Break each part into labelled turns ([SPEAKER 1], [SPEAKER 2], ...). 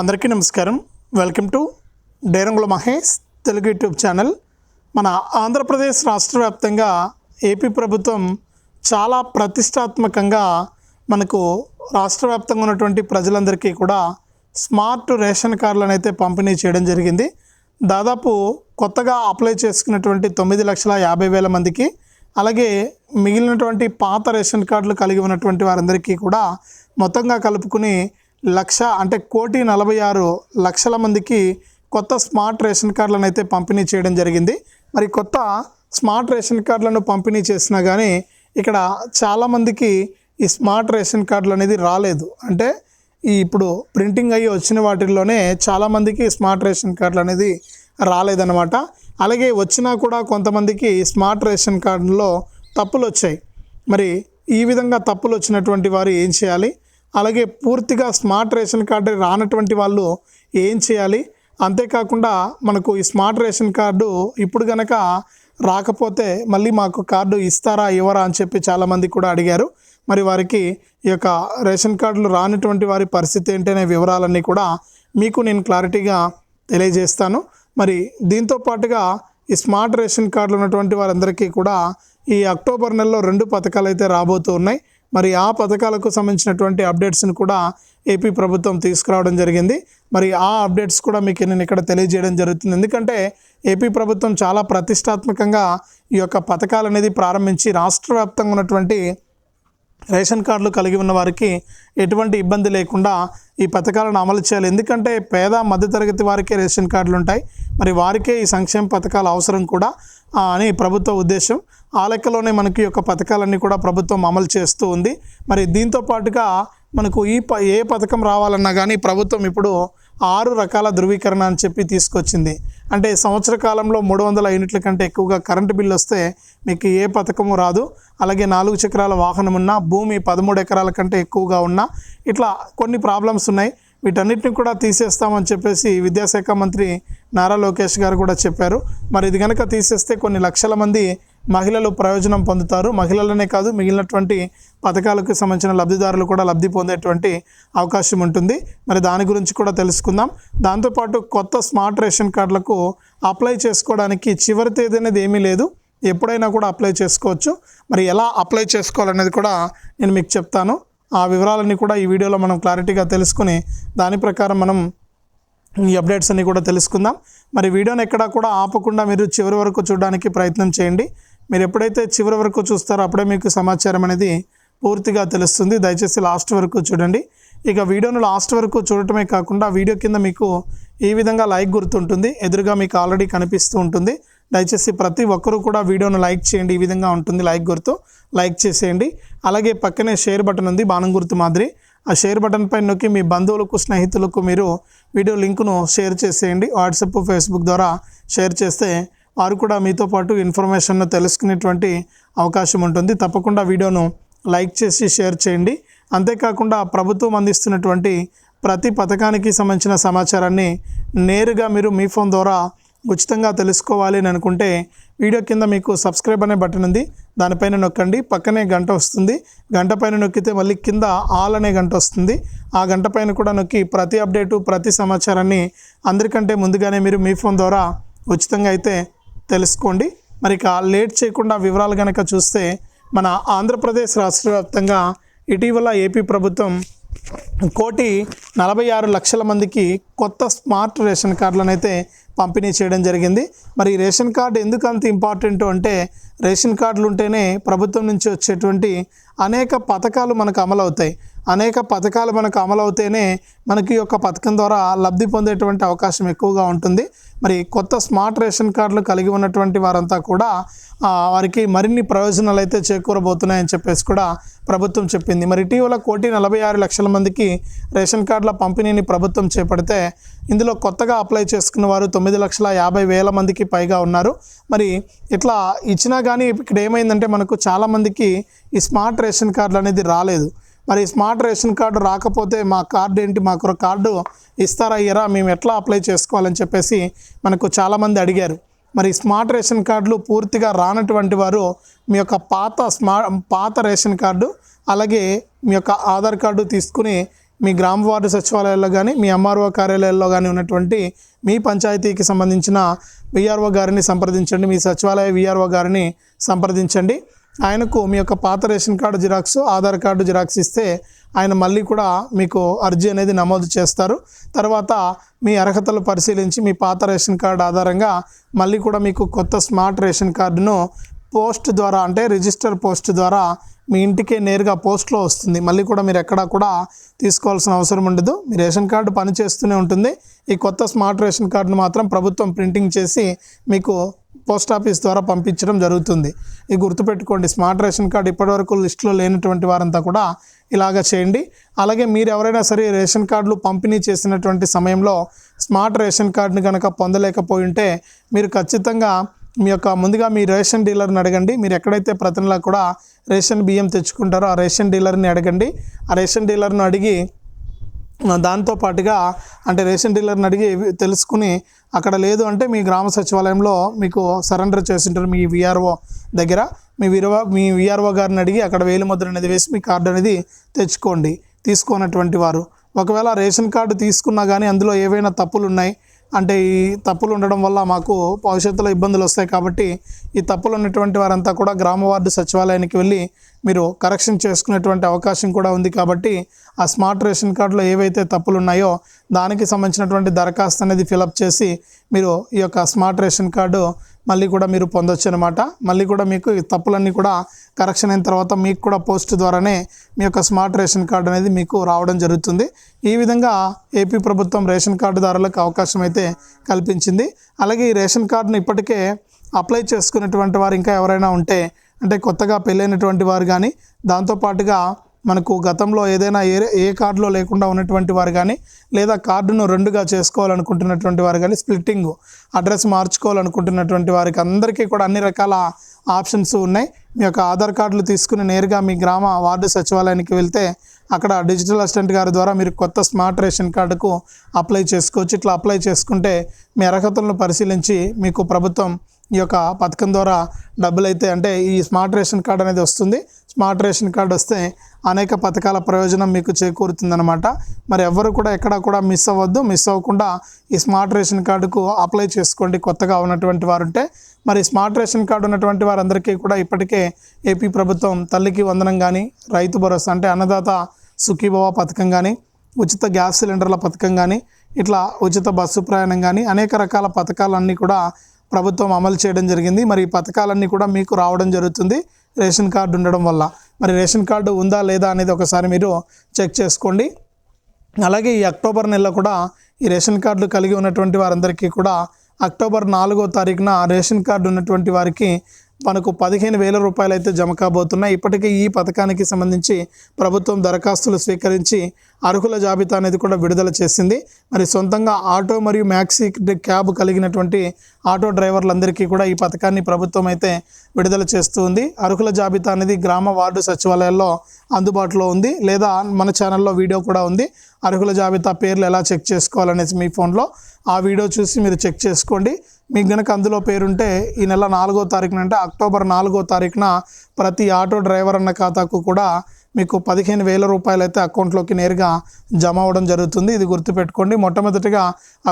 [SPEAKER 1] అందరికీ నమస్కారం. Welcome to Derangula Mahesh Telugu YouTube channel. మన ఆంధ్రప్రదేశ్ రాష్ట్ర వ్యాప్తంగా ఏపీ ప్రభుత్వం చాలా ప్రతిష్టాత్మకంగా మనకు రాష్ట్ర వ్యాప్తంగా ఉన్నటువంటి ప్రజలందరికీ కూడా స్మార్ట్ రేషన్ కార్డులను అయితే పంపిణీ చేయడం జరిగింది. దాదాపు కొత్తగా అప్లై చేసుకున్నటువంటి తొమ్మిది లక్షల యాభై వేల మందికి అలాగే మిగిలినటువంటి పాత రేషన్ కార్డులు కలిగి ఉన్నటువంటి వారందరికీ కూడా మొత్తంగా కలుపుకుని లక్ష అంటే కోటి నలభై ఆరు లక్షల మందికి కొత్త స్మార్ట్ రేషన్ కార్డులను అయితే పంపిణీ చేయడం జరిగింది. మరి కొత్త స్మార్ట్ రేషన్ కార్డులను పంపిణీ చేసినా కానీ ఇక్కడ చాలామందికి ఈ స్మార్ట్ రేషన్ కార్డులు అనేది రాలేదు. అంటే ఈ ఇప్పుడు ప్రింటింగ్ అయ్యి వచ్చిన వాటిల్లోనే చాలామందికి స్మార్ట్ రేషన్ కార్డులు అనేది రాలేదన్నమాట. అలాగే వచ్చినా కూడా కొంతమందికి స్మార్ట్ రేషన్ కార్డులో తప్పులు వచ్చాయి మరి ఈ విధంగా తప్పులు వచ్చినటువంటి వారు ఏం చేయాలి? అలాగే పూర్తిగా స్మార్ట్ రేషన్ కార్డు రానటువంటి వాళ్ళు ఏం చేయాలి? అంతేకాకుండా మనకు ఈ స్మార్ట్ రేషన్ కార్డు ఇప్పుడు గనక రాకపోతే మళ్ళీ మాకు కార్డు ఇస్తారా ఇవ్వరా అని చెప్పి చాలామంది కూడా అడిగారు. మరి వారికి ఈ యొక్క రేషన్ కార్డులు రానటువంటి వారి పరిస్థితి ఏంటనే వివరాలన్నీ కూడా మీకు నేను క్లారిటీగా తెలియజేస్తాను. మరి దీంతో పాటుగా ఈ స్మార్ట్ రేషన్ కార్డులు ఉన్నటువంటి వారందరికీ కూడా ఈ అక్టోబర్ నెలలో రెండు పథకాలు అయితే రాబోతూ ఉన్నాయి. మరి ఆ పథకాలకు సంబంధించినటువంటి అప్డేట్స్ని కూడా ఏపీ ప్రభుత్వం తీసుకురావడం జరిగింది. మరి ఆ అప్డేట్స్ కూడా మీకు నేను ఇక్కడ తెలియజేయడం జరుగుతుంది. ఎందుకంటే ఏపీ ప్రభుత్వం చాలా ప్రతిష్టాత్మకంగా ఈ యొక్క పథకాలు అనేది ప్రారంభించి రాష్ట్ర వ్యాప్తంగా ఉన్నటువంటి రేషన్ కార్డులు కలిగి ఉన్న వారికి ఎటువంటి ఇబ్బంది లేకుండా ఈ పథకాలను అమలు చేయాలి. ఎందుకంటే పేద మధ్యతరగతి వారికే రేషన్ కార్డులు ఉంటాయి. మరి వారికే ఈ సంక్షేమ పథకాలు అవసరం కూడా. అని ప్రభుత్వ ఉద్దేశం. ఆ లెక్కలోనే మనకి యొక్క పథకాలన్నీ కూడా ప్రభుత్వం అమలు చేస్తూ ఉంది. మరి దీంతో పాటుగా మనకు ఈ ప ఏ పథకం రావాలన్నా కానీ ప్రభుత్వం ఇప్పుడు ఆరు రకాల ధృవీకరణ అని చెప్పి తీసుకొచ్చింది. అంటే సంవత్సర కాలంలో మూడు వందల యూనిట్ల కంటే ఎక్కువగా కరెంటు బిల్లు వస్తే మీకు ఏ పథకము రాదు. అలాగే నాలుగు చక్రాల వాహనం ఉన్నా భూమి పదమూడు ఎకరాల కంటే ఎక్కువగా ఉన్నా ఇట్లా కొన్ని ప్రాబ్లమ్స్ ఉన్నాయి. వీటన్నిటిని కూడా తీసేస్తామని చెప్పేసి విద్యాశాఖ మంత్రి నారా లోకేష్ గారు కూడా చెప్పారు. మరి ఇది కనుక తీసేస్తే కొన్ని లక్షల మంది మహిళలు ప్రయోజనం పొందుతారు. మహిళలనే కాదు మిగిలినటువంటి పథకాలకు సంబంధించిన లబ్ధిదారులు కూడా లబ్ధి పొందేటువంటి అవకాశం ఉంటుంది. మరి దాని గురించి కూడా తెలుసుకుందాం. దాంతోపాటు కొత్త స్మార్ట్ రేషన్ కార్డులకు అప్లై చేసుకోవడానికి చివరి తేదీ అనేది ఏమీ లేదు. ఎప్పుడైనా కూడా అప్లై చేసుకోవచ్చు. మరి ఎలా అప్లై చేసుకోవాలనేది కూడా నేను మీకు చెప్తాను. ఆ వివరాలన్నీ కూడా ఈ వీడియోలో మనం క్లారిటీగా తెలుసుకుని దాని ప్రకారం మనం ఈ అప్డేట్స్ అన్నీ కూడా తెలుసుకుందాం. మరి వీడియోని ఎక్కడా కూడా ఆపకుండా మీరు చివరి వరకు చూడడానికి ప్రయత్నం చేయండి. మీరు ఎప్పుడైతే చివరి వరకు చూస్తారో అప్పుడే మీకు సమాచారం అనేది పూర్తిగా తెలుస్తుంది. దయచేసి లాస్ట్ వరకు చూడండి. ఇక వీడియోను లాస్ట్ వరకు చూడటమే కాకుండా వీడియో కింద మీకు ఈ విధంగా లైక్ గుర్తుంటుంది. ఎదురుగా మీకు ఆల్రెడీ కనిపిస్తూ ఉంటుంది. దయచేసి ప్రతి ఒక్కరూ కూడా వీడియోను లైక్ చేయండి. ఈ విధంగా ఉంటుంది లైక్ గుర్తు. లైక్ చేసేయండి. అలాగే పక్కనే షేర్ బటన్ ఉంది బాణం గుర్తు మాదిరి. ఆ షేర్ బటన్ పైన నొక్కి మీ బంధువులకు స్నేహితులకు మీరు వీడియో లింకును షేర్ చేసేయండి. వాట్సాప్ ఫేస్బుక్ ద్వారా షేర్ చేస్తే వారు కూడా మీతో పాటు ఇన్ఫర్మేషన్ను తెలుసుకునేటువంటి అవకాశం ఉంటుంది. తప్పకుండా వీడియోను లైక్ చేసి షేర్ చేయండి. అంతేకాకుండా ప్రభుత్వం అందిస్తున్నటువంటి ప్రతి పథకానికి సంబంధించిన సమాచారాన్ని నేరుగా మీరు మీ ఫోన్ ద్వారా ఉచితంగా తెలుసుకోవాలి అని అనుకుంటే వీడియో కింద మీకు సబ్స్క్రైబ్ అనే బటన్ ఉంది. దానిపైన నొక్కండి. పక్కనే గంట వస్తుంది. గంట పైన నొక్కితే మళ్ళీ కింద ఆల్ అనే గంట వస్తుంది. ఆ గంట పైన కూడా నొక్కి ప్రతి అప్డేటు ప్రతి సమాచారాన్ని అందరికంటే ముందుగానే మీరు మీ ఫోన్ ద్వారా ఉచితంగా అయితే తెలుసుకోండి. మరి ఇక లేట్ చేయకుండా వివరాలు కనుక చూస్తే మన ఆంధ్రప్రదేశ్ రాష్ట్ర వ్యాప్తంగా ఇటీవల ఏపీ ప్రభుత్వం కోటి నలభై ఆరు లక్షల మందికి కొత్త స్మార్ట్ రేషన్ కార్డులను అయితే పంపిణీ చేయడం జరిగింది. మరి రేషన్ కార్డు ఎందుకు అంత ఇంపార్టెంట్ అంటే రేషన్ కార్డులు ఉంటేనే ప్రభుత్వం నుంచి వచ్చేటువంటి అనేక పథకాలు మనకు అమలవుతాయి. అనేక పథకాలు మనకు అమలవుతేనే మనకి ఈ యొక్క పథకం ద్వారా లబ్ధి పొందేటువంటి అవకాశం ఎక్కువగా ఉంటుంది. మరి కొత్త స్మార్ట్ రేషన్ కార్డులు కలిగి ఉన్నటువంటి వారంతా కూడా వారికి మరిన్ని ప్రయోజనాలు అయితే చేకూరబోతున్నాయని చెప్పేసి కూడా ప్రభుత్వం చెప్పింది. మరి ఇటీవల కోటి నలభై ఆరు లక్షల మందికి రేషన్ కార్డుల పంపిణీని ప్రభుత్వం చేపడితే ఇందులో కొత్తగా అప్లై చేసుకున్న వారు తొమ్మిది లక్షల యాభై వేల మందికి పైగా ఉన్నారు. మరి ఇట్లా ఇచ్చినా కానీ ఇక్కడ ఏమైందంటే మనకు చాలామందికి ఈ స్మార్ట్ రేషన్ కార్డులు అనేది రాలేదు. మరి స్మార్ట్ రేషన్ కార్డు రాకపోతే మా కార్డు ఏంటి? మాకు ఒక కార్డు ఇస్తారా ఇయ్యరా మేము ఎట్లా అప్లై చేసుకోవాలని చెప్పేసి మనకు చాలామంది అడిగారు. మరి స్మార్ట్ రేషన్ కార్డులు పూర్తిగా రానటువంటి వారు మీ యొక్క పాత స్మా పాత రేషన్ కార్డు అలాగే మీ యొక్క ఆధార్ కార్డు తీసుకుని మీ గ్రామ వార్డు సచివాలయాల్లో కానీ మీ ఎంఆర్ఓ కార్యాలయాల్లో కానీ ఉన్నటువంటి మీ పంచాయతీకి సంబంధించిన విఆర్ఓ గారిని సంప్రదించండి మీ సచివాలయ విఆర్ఓ గారిని సంప్రదించండి. ఆయనకు మీ యొక్క పాత ration card xerox Aadhaar card xerox ఇస్తే ఆయన మళ్ళీ కూడా మీకు అర్జీ అనేది నమోదు చేస్తారు. తర్వాత మీ అర్హతలు పరిశీలించి మీ పాత రేషన్ కార్డు ఆధారంగా మళ్ళీ కూడా మీకు కొత్త స్మార్ట్ రేషన్ కార్డును పోస్ట్ ద్వారా అంటే రిజిస్టర్ పోస్ట్ ద్వారా మీ ఇంటికే నేరుగా పోస్ట్లో వస్తుంది. మళ్ళీ కూడా మీరు ఎక్కడా కూడా తీసుకోవాల్సిన అవసరం ఉండదు. మీ రేషన్ కార్డు పనిచేస్తూనే ఉంటుంది. ఈ కొత్త స్మార్ట్ రేషన్ కార్డును మాత్రం ప్రభుత్వం ప్రింటింగ్ చేసి మీకు పోస్ట్ ఆఫీస్ ద్వారా పంపించడం జరుగుతుంది. ఇది గుర్తుపెట్టుకోండి స్మార్ట్ రేషన్ కార్డు ఇప్పటివరకు లిస్టులో లేనటువంటి వారంతా కూడా ఇలాగ చేయండి. అలాగే మీరు ఎవరైనా సరే రేషన్ కార్డులు పంపిణీ చేసినటువంటి సమయంలో స్మార్ట్ రేషన్ కార్డుని కనుక పొందలేకపోయి ఉంటే మీరు ఖచ్చితంగా మీ యొక్క ముందుగా మీ రేషన్ డీలర్ని అడగండి. మీరు ఎక్కడైతే ప్రతి నెల కూడా రేషన్ బియ్యం తెచ్చుకుంటారో ఆ రేషన్ డీలర్ని అడగండి. ఆ రేషన్ డీలర్ని అడిగి దాంతో పాటుగా అంటే రేషన్ డీలర్ని అడిగి తెలుసుకుని అక్కడ లేదు అంటే మీ గ్రామ సచివాలయంలో మీకు సరెండర్ చేసింటారు మీ విఆర్ఓ దగ్గర. మీ విరవ మీ విఆర్ఓ గారిని అడిగి అక్కడ వేలు ముద్ర అనేది వేసి మీ కార్డు అనేది తెచ్చుకోండి. తీసుకోనటువంటి వారు. ఒకవేళ రేషన్ కార్డు తీసుకున్నా కానీ అందులో ఏవైనా తప్పులు ఉన్నాయి అంటే ఈ తప్పులు ఉండడం వల్ల మాకు భవిష్యత్తులో ఇబ్బందులు వస్తాయి కాబట్టి ఈ తప్పులు ఉన్నటువంటి వారంతా కూడా గ్రామ వార్డు సచివాలయానికి వెళ్ళి మీరు కరెక్షన్ చేసుకునేటువంటి అవకాశం కూడా ఉంది కాబట్టి ఆ స్మార్ట్ రేషన్ కార్డులో ఏవైతే తప్పులు ఉన్నాయో దానికి సంబంధించినటువంటి దరఖాస్తు అనేది ఫిలప్ చేసి మీరు ఈ యొక్క స్మార్ట్ రేషన్ కార్డు మళ్ళీ కూడా మీరు పొందొచ్చు అనమాట మళ్ళీ కూడా మీకు ఈ తప్పులన్నీ కూడా కరెక్షన్ అయిన తర్వాత మీకు కూడా పోస్ట్ ద్వారానే మీ యొక్క స్మార్ట్ రేషన్ కార్డు అనేది మీకు రావడం జరుగుతుంది. ఈ విధంగా ఏపీ ప్రభుత్వం రేషన్ కార్డుదారులకు అవకాశం అయితే కల్పించింది. అలాగే ఈ రేషన్ కార్డును ఇప్పటికే అప్లై చేసుకున్నటువంటి వారు ఇంకా ఎవరైనా ఉంటే అంటే కొత్తగా పెళ్ళైనటువంటి వారు కానీ దాంతోపాటుగా మనకు గతంలో ఏదైనా ఏ ఏ కార్డులో లేకుండా ఉన్నటువంటి వారు కానీ లేదా కార్డును రెండుగా చేసుకోవాలనుకుంటున్నటువంటి వారు కానీ స్ప్లిట్టింగ్ అడ్రస్ మార్చుకోవాలనుకుంటున్నటువంటి వారికి అందరికీ కూడా అన్ని రకాల ఆప్షన్స్ ఉన్నాయి. మీ యొక్క ఆధార్ కార్డులు తీసుకుని నేరుగా మీ గ్రామ వార్డు సచివాలయానికి వెళ్తే అక్కడ డిజిటల్ అసిస్టెంట్ గారి ద్వారా మీరు కొత్త స్మార్ట్ రేషన్ కార్డుకు అప్లై చేసుకోవచ్చు. ఇట్లా అప్లై చేసుకుంటే మీ అర్హతలను పరిశీలించి మీకు ప్రభుత్వం ఈ యొక్క పథకం ద్వారా డబ్బులు అయితే అంటే ఈ స్మార్ట్ రేషన్ కార్డు అనేది వస్తుంది. స్మార్ట్ రేషన్ కార్డు వస్తే అనేక పథకాల ప్రయోజనం మీకు చేకూరుతుందనమాట మరి ఎవ్వరు కూడా ఎక్కడ కూడా మిస్ అవ్వద్దు. మిస్ అవ్వకుండా ఈ స్మార్ట్ రేషన్ కార్డుకు అప్లై చేసుకోండి. కొత్తగా ఉన్నటువంటి వారు ఉంటే మరి స్మార్ట్ రేషన్ కార్డు ఉన్నటువంటి వారందరికీ కూడా ఇప్పటికే ఏపీ ప్రభుత్వం తల్లికి వందనం కానీ రైతు భరోసా అంటే అన్నదాత సుఖీభవ పథకం కానీ ఉచిత గ్యాస్ సిలిండర్ల పథకం కానీ ఇట్లా ఉచిత బస్సు ప్రయాణం కానీ అనేక రకాల పథకాలన్నీ కూడా ప్రభుత్వం అమలు చేయడం జరిగింది. మరి ఈ పథకాలన్నీ కూడా మీకు రావడం జరుగుతుంది. రేషన్ కార్డు ఉండడం వల్ల. మరి రేషన్ కార్డు ఉందా లేదా అనేది ఒకసారి మీరు చెక్ చేసుకోండి. అలాగే ఈ అక్టోబర్ నెలలో కూడా ఈ రేషన్ కార్డులు కలిగి ఉన్నటువంటి వారందరికీ కూడా అక్టోబర్ నాలుగో తారీఖున రేషన్ కార్డు ఉన్నటువంటి వారికి మనకు పదిహేను వేల రూపాయలు అయితే జమ కాబోతున్నాయి. ఇప్పటికే ఈ పథకానికి సంబంధించి ప్రభుత్వం దరఖాస్తులు స్వీకరించి అర్హుల జాబితా అనేది కూడా విడుదల చేసింది. మరి సొంతంగా ఆటో మరియు మ్యాక్సీ క్యాబ్ కలిగినటువంటి ఆటో డ్రైవర్లందరికీ కూడా ఈ పథకాన్ని ప్రభుత్వం అయితే విడుదల చేస్తూ ఉంది. అర్హుల జాబితా అనేది గ్రామ వార్డు సచివాలయాల్లో అందుబాటులో ఉంది. లేదా మన ఛానల్లో వీడియో కూడా ఉంది. అర్హుల జాబితా పేర్లు ఎలా చెక్ చేసుకోవాలనేసి మీ ఫోన్లో ఆ వీడియో చూసి మీరు చెక్ చేసుకోండి. మీకు గనక అందులో పేరుంటే ఈ నెల నాలుగో తారీఖున అంటే అక్టోబర్ నాలుగో తారీఖున ప్రతి ఆటో డ్రైవర్ అన్న ఖాతాకు కూడా మీకు పదిహేను వేల రూపాయలు అయితే అకౌంట్లోకి నేరుగా జమ అవ్వడం జరుగుతుంది. ఇది గుర్తుపెట్టుకోండి. మొట్టమొదటిగా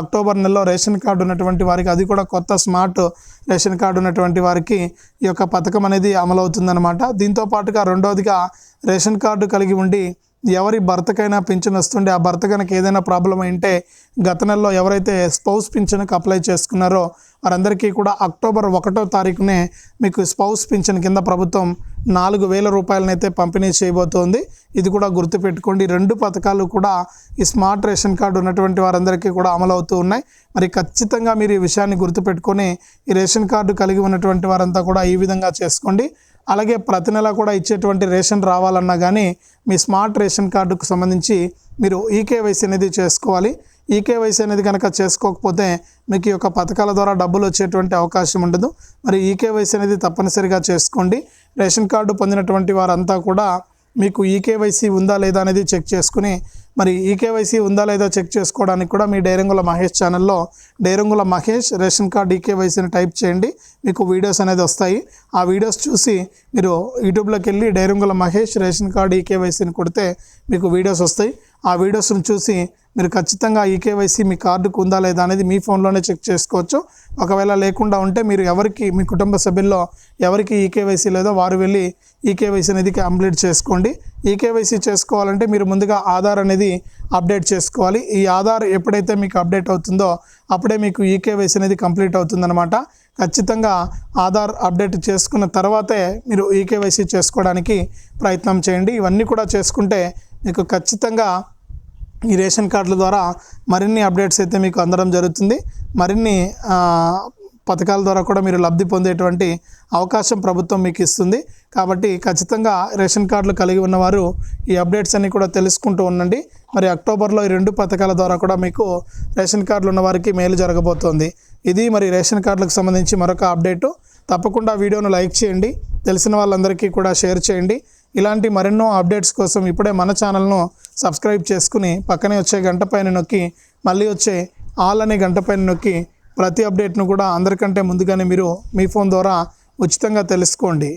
[SPEAKER 1] అక్టోబర్ నెలలో రేషన్ కార్డు ఉన్నటువంటి వారికి అది కూడా కొత్త స్మార్ట్ రేషన్ కార్డు ఉన్నటువంటి వారికి ఈ యొక్క పథకం అనేది అమలవుతుందన్నమాట. దీంతో పాటుగా రెండవదిగా రేషన్ కార్డు కలిగి ఉండి ఎవరి భర్తకైనా పింఛన్ వస్తుండే ఆ భర్త కనుక ఏదైనా ప్రాబ్లం అయింటే గత నెలలో ఎవరైతే స్పౌస్ పింఛన్కి అప్లై చేసుకున్నారో వారందరికీ కూడా అక్టోబర్ ఒకటో తారీఖునే మీకు స్పౌస్ పింఛన్ కింద ప్రభుత్వం నాలుగు వేల రూపాయలనైతే పంపిణీ చేయబోతోంది. ఇది కూడా గుర్తుపెట్టుకోండి. రెండు పథకాలు కూడా ఈ స్మార్ట్ రేషన్ కార్డు ఉన్నటువంటి వారందరికీ కూడా అమలవుతూ ఉన్నాయి. మరి ఖచ్చితంగా మీరు ఈ విషయాన్ని గుర్తుపెట్టుకొని ఈ రేషన్ కార్డు కలిగి ఉన్నటువంటి వారంతా కూడా ఈ విధంగా చేసుకోండి. అలాగే ప్రతి నెల కూడా ఇచ్చేటువంటి రేషన్ రావాలన్నా కానీ మీ స్మార్ట్ రేషన్ కార్డుకు సంబంధించి మీరు ఈకేవైసీ అనేది చేసుకోవాలి. ఈకేవైసీ అనేది కనుక చేసుకోకపోతే మీకు ఈ యొక్క పథకాల ద్వారా డబ్బులు వచ్చేటువంటి అవకాశం ఉండదు. మరి ఈకేవైసీ అనేది తప్పనిసరిగా చేసుకోండి. రేషన్ కార్డు పొందినటువంటి వారంతా కూడా మీకు ఈకేవైసీ ఉందా లేదా అనేది చెక్ చేసుకుని మరి ఈకేవైసీ ఉందా లేదా చెక్ చేసుకోవడానికి కూడా మీ డైరంగుల మహేష్ ఛానల్లో డైరంగుల మహేష్ రేషన్ కార్డ్ ఈకేవైసీని టైప్ చేయండి మీకు వీడియోస్ అనేది వస్తాయి. ఆ వీడియోస్ చూసి మీరు యూట్యూబ్లోకి వెళ్ళి డైరంగుల మహేష్ రేషన్ కార్డ్ ఈకేవైసీని కొడితే మీకు వీడియోస్ వస్తాయి. ఆ వీడియోస్ను చూసి మీరు ఖచ్చితంగా ఈకేవైసీ మీ కార్డుకు ఉందా లేదా అనేది మీ ఫోన్లోనే చెక్ చేసుకోవచ్చు. ఒకవేళ లేకుండా ఉంటే మీరు ఎవరికి మీ కుటుంబ సభ్యుల్లో ఎవరికి ఈకేవైసీ లేదో వారు వెళ్ళి ఈకేవైసీ అనేది కంప్లీట్ చేసుకోండి. ఈకేవైసీ చేసుకోవాలంటే మీరు ముందుగా ఆధార్ అనేది అప్డేట్ చేసుకోవాలి. ఈ ఆధార్ ఎప్పుడైతే మీకు అప్డేట్ అవుతుందో అప్పుడే మీకు ఈకేవైసీ అనేది కంప్లీట్ అవుతుందన్నమాట. ఖచ్చితంగా ఆధార్ అప్డేట్ చేసుకున్న తర్వాతే మీరు ఈకేవైసీ చేసుకోవడానికి ప్రయత్నం చేయండి. ఇవన్నీ కూడా చేసుకుంటే మీకు ఖచ్చితంగా ఈ రేషన్ కార్డుల ద్వారా మరిన్ని అప్డేట్స్ అయితే మీకు అందడం జరుగుతుంది. మరిన్ని పథకాల ద్వారా కూడా మీరు లబ్ధి పొందేటువంటి అవకాశం ప్రభుత్వం మీకు ఇస్తుంది. కాబట్టి ఖచ్చితంగా రేషన్ కార్డులు కలిగి ఉన్నవారు ఈ అప్డేట్స్ అన్నీ కూడా తెలుసుకుంటూ ఉండండి. మరి అక్టోబర్లో ఈ రెండు పథకాల ద్వారా కూడా మీకు రేషన్ కార్డులు ఉన్నవారికి మేలు జరగబోతోంది. ఇది మరి రేషన్ కార్డులకు సంబంధించి మరొక అప్డేటు. తప్పకుండా వీడియోను లైక్ చేయండి. తెలిసిన వాళ్ళందరికీ కూడా షేర్ చేయండి. ఇలాంటి మరెన్నో అప్డేట్స్ కోసం ఇప్పుడే మన ఛానల్ను సబ్స్క్రైబ్ చేసుకుని పక్కనే వచ్చే గంట పైన నొక్కి మళ్ళీ వచ్చే ఆల్ అనే గంట పైన నొక్కి ప్రతి అప్డేట్ను కూడా అందరికంటే ముందుగానే మీరు మీ ఫోన్ ద్వారా ఉచితంగా తెలుసుకోండి.